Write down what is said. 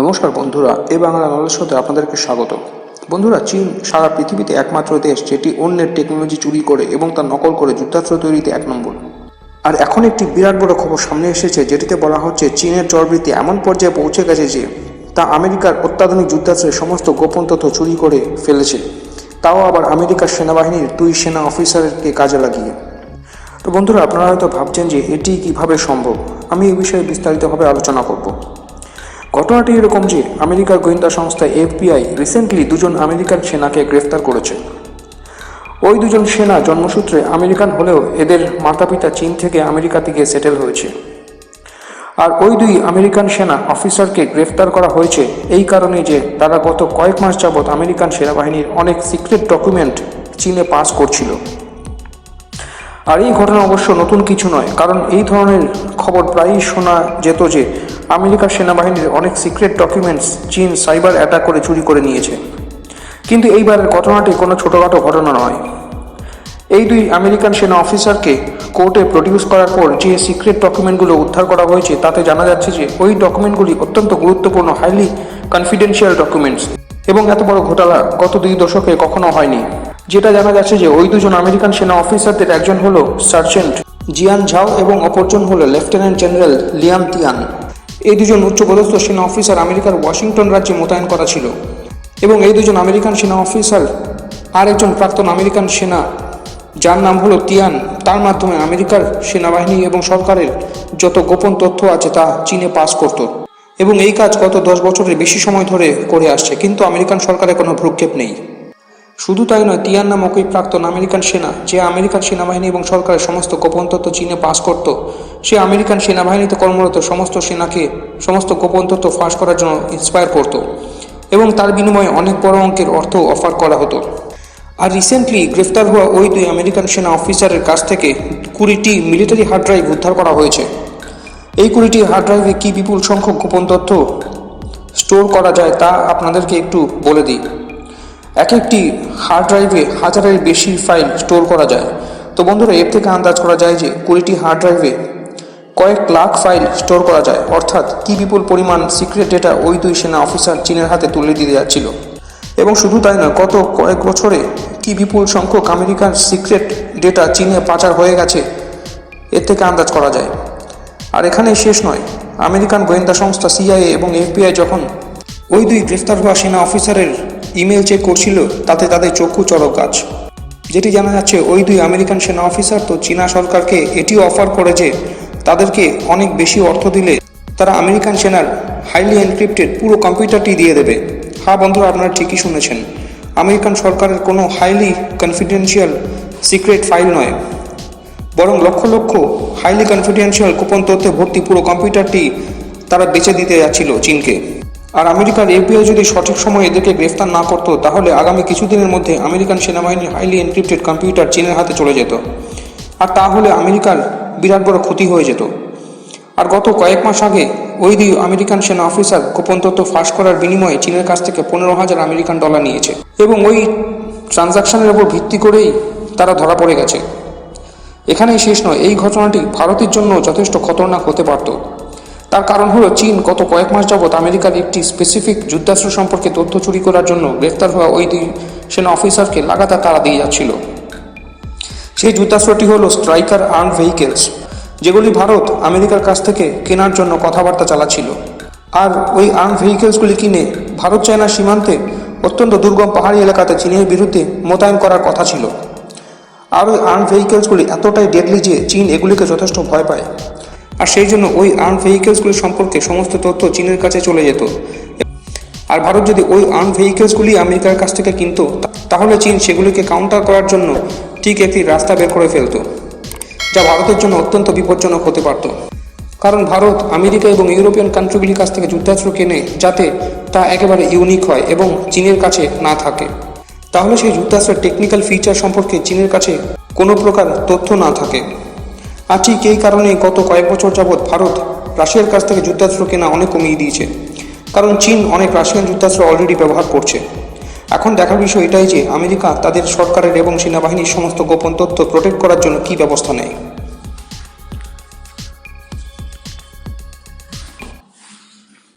নমস্কার বন্ধুরা, এ বাংলা নলেজ আপনাদেরকে স্বাগত। বন্ধুরা, চীন সারা পৃথিবীতে একমাত্র দেশ যেটি অন্যের টেকনোলজি চুরি করে এবং তা নকল করে যুদ্ধাস্ত্র তৈরিতে এক নম্বর। আর এখন একটি বিরাট বড় খবর সামনে এসেছে, যেটিতে বলা হচ্ছে চীনের চরবৃত্তি এমন পর্যায়ে পৌঁছে গেছে যে, তা আমেরিকার অত্যাধুনিক যুদ্ধাস্ত্রের সমস্ত গোপন তথ্য চুরি করে ফেলেছে। তাও আবার আমেরিকার সেনাবাহিনীর দুই সেনা অফিসারকে কাজে লাগিয়ে। তো বন্ধুরা, আপনারা হয়তো ভাবছেন যে এটি কীভাবে সম্ভব? আমি এই বিষয়ে বিস্তারিতভাবে আলোচনা করব। ঘটনাটি এরকম যে, আমেরিকার গোয়েন্দা সংস্থা এফবিআই রিসেন্টলি দুজন আমেরিকান সেনাকে গ্রেফতার করেছে। ওই দুজন সেনা জন্মসূত্রে আমেরিকান হলেও এদের মাতাপিতা চীন থেকে আমেরিকাতে গিয়ে সেটেল হয়েছে। আর ওই দুই আমেরিকান সেনা অফিসারকে গ্রেফতার করা হয়েছে এই কারণে যে তারা গত কয়েক মাস যাবৎ আমেরিকান সেনাবাহিনীর অনেক সিক্রেট ডকুমেন্ট চীনে পাস করছিল। আর এই ঘটনা অবশ্য নতুন কিছু নয়, কারণ এই ধরনের খবর প্রায়ই শোনা যেত যে আমেরিকার সেনাবাহিনীর অনেক secret documents Chin cyber attack করে চুরি করে নিয়েছে। কিন্তু এইবারের ঘটনাটি কোনো ছোটোখাটো ঘটনা নয়। এই দুই আমেরিকান সেনা অফিসারকে কোর্টে প্রডিউস করার পর যে সিক্রেট ডকুমেন্টগুলো উদ্ধার করা হয়েছে, তাতে জানা যাচ্ছে যে ওই ডকুমেন্টগুলি অত্যন্ত গুরুত্বপূর্ণ হাইলি কনফিডেন্সিয়াল ডকুমেন্টস এবং এত বড় ঘোটালা গত দুই দশকে কখনো হয়নি। যেটা জানা যাচ্ছে যে ওই দুজন আমেরিকান সেনা অফিসারদের একজন হলো সার্জেন্ট জিয়ান ঝাও এবং অপরজন হলো লেফটেন্যান্ট জেনারেল লিয়াম তিয়ান এই দুজন উচ্চপদস্থ সেনা অফিসার আমেরিকার ওয়াশিংটন রাজ্যে মোতায়েন করা ছিল এবং এই দুজন আমেরিকান সেনা অফিসার আর একজন প্রাক্তন আমেরিকান সেনা, যার নাম হলো তিয়ান। তার মাধ্যমে আমেরিকার সেনাবাহিনী এবং সরকারের যত গোপন তথ্য আছে তা চীনে পাস করত এবং এই কাজ গত দশ বছরের বেশি সময় ধরে করে আসছে, কিন্তু আমেরিকান সরকারের কোনো ভ্রুক্ষেপ নেই। শুধু তাই নয়, তিয়ান নামক ওই প্রাক্তন আমেরিকান সেনা, যে আমেরিকান সেনাবাহিনী এবং সরকারের সমস্ত গোপন তথ্য চীনে পাস করত, সে আমেরিকান সেনাবাহিনীতে কর্মরত সমস্ত সেনাকে সমস্ত গোপন তথ্য ফাঁস করার জন্য ইন্সপায়ার করত এবং তার বিনিময়ে অনেক বড় অঙ্কের অর্থ অফার করা হতো। আর রিসেন্টলি গ্রেফতার হওয়া ওই দুই আমেরিকান সেনা অফিসারের কাছ থেকে কুড়িটি মিলিটারি হার্ড ড্রাইভ উদ্ধার করা হয়েছে। এই কুড়িটি হার্ড ড্রাইভে কী বিপুল সংখ্যক গোপন তথ্য স্টোর করা যায় তা আপনাদেরকে একটু বলে দিই। এক একটি হার্ড ড্রাইভে হাজারের বেশি ফাইল স্টোর করা যায়। তো বন্ধুরা, এর থেকে আন্দাজ করা যায় যে কুড়িটি হার্ড ড্রাইভে কয়েক লাখ ফাইল স্টোর করা যায়। অর্থাৎ কি বিপুল পরিমাণ সিক্রেট ডেটা ওই দুই সেনা অফিসার চীনের হাতে তুলে দিতে যাচ্ছিল? এবং শুধু তাই নয় গত কয়েক বছরে কি বিপুল সংখ্যক আমেরিকান সিক্রেট ডেটা চীনে পাচার হয়ে গেছে, এর থেকে আন্দাজ করা যায়। আর এখানেই শেষ নয়, আমেরিকান গোয়েন্দা সংস্থা সিআইএ এবং এফবিআই যখন ওই দুই গ্রেফতার হওয়া সেনা অফিসারের ইমেল চেক করছিল, তাতে তাদের চক্ষু চড়ক গাছ যেটি জানা যাচ্ছে, ওই দুই আমেরিকান সেনা অফিসার তো চীনা সরকারকে এটিও অফার করে যে তাদেরকে অনেক বেশি অর্থ দিলে তারা আমেরিকান সেনার হাইলি এনক্রিপ্টেড পুরো কম্পিউটারটি দিয়ে দেবে। হ্যাঁ বন্ধুরা, আপনারা ঠিকই শুনেছেন। আমেরিকান সরকারের কোনো হাইলি কনফিডেন্সিয়াল সিক্রেট ফাইল নয়। বরং লক্ষ লক্ষ হাইলি কনফিডেন্সিয়াল গোপন তথ্যে ভর্তি পুরো কম্পিউটারটি তারা বেচে দিতে যাচ্ছিল চীনকে। আর আমেরিকার এফবিআই যদি সঠিক সময়ে এদেরকে গ্রেফতার না করতো, তাহলে আগামী কিছুদিনের মধ্যে আমেরিকান সেনাবাহিনীর হাইলি এনক্রিপ্টেড কম্পিউটার চীনের হাতে চলে যেত। আর তাহলে আমেরিকার বিরাট বড় ক্ষতি হয়ে যেত। আর গত কয়েক মাস আগে ওই দুই আমেরিকান সেনা অফিসার গোপন তথ্য ফাঁস করার বিনিময়ে চীনের কাছ থেকে পনেরো হাজার আমেরিকান ডলার নিয়েছে এবং ওই ট্রানজাকশনের ওপর ভিত্তি করেই তারা ধরা পড়ে গেছে। এখানেই শেষ নয়, এই ঘটনাটি ভারতের জন্য যথেষ্ট খতরনাক হতে পারত। তার কারণ হলো চীন গত কয়েক মাস যাবৎ আমেরিকার একটি স্পেসিফিক যুদ্ধাস্ত্র সম্পর্কে তথ্য চুরি করার জন্য গ্রেফতার হওয়া ওই দুই সেনা অফিসারকে লাগাতার তাড়া দিয়ে যাচ্ছিল। সেই যুদ্ধাস্ত্রটি হলো স্ট্রাইকার আর্ম ভেহিকেলস যেগুলি ভারত আমেরিকার কাছ থেকে কেনার জন্য কথাবার্তা চালাচ্ছিল। আর ওই আর্ম ভেহিকেলসগুলি কিনে ভারত চায়না সীমান্তে অত্যন্ত দুর্গম পাহাড়ি এলাকাতে চীনের বিরুদ্ধে মোতায়েন করার কথা ছিল। আর ওই আর্ম ভেহিকেলসগুলি এতটাই ডেডলি যে চীন এগুলিকে যথেষ্ট ভয় পায়। আর সেই জন্য ওই আর্ম ভেহিকেলসগুলি সম্পর্কে সমস্ত তথ্য চীনের কাছে চলে যেত। আর ভারত যদি ওই আর্ম ভেহিকেলসগুলি আমেরিকার কাছ থেকে কিনতো, তাহলে চীন সেগুলিকে কাউন্টার করার জন্য ঠিক একটি রাস্তা বের করে ফেলতো, যা ভারতের জন্য অত্যন্ত বিপজ্জনক হতে পারত। কারণ ভারত আমেরিকা এবং ইউরোপিয়ান কান্ট্রিগুলির কাছ থেকে যুদ্ধাস্ত্র কেনে যাতে তা একেবারে ইউনিক হয় এবং চীনের কাছে না থাকে। তাহলে সেই যুদ্ধাস্ত্রের টেকনিক্যাল ফিচার সম্পর্কে চীনের কাছে কোনো প্রকার তথ্য না থাকে। আর ঠিক এই কারণে গত কয়েক বছর যাবৎ ভারত রাশিয়ার কাছ থেকে যুদ্ধাস্ত্র কেনা অনেক কমিয়ে দিয়েছে। কারণ চীন অনেক রাশিয়ান যুদ্ধাস্ত্র অলরেডি ব্যবহার করছে। এখন দেখার বিষয় এটাই যে আমেরিকা তাদের সরকারের এবং সেনাবাহিনীর সমস্ত গোপন তথ্য প্রোটেক্ট করার জন্য কী ব্যবস্থা নেয়।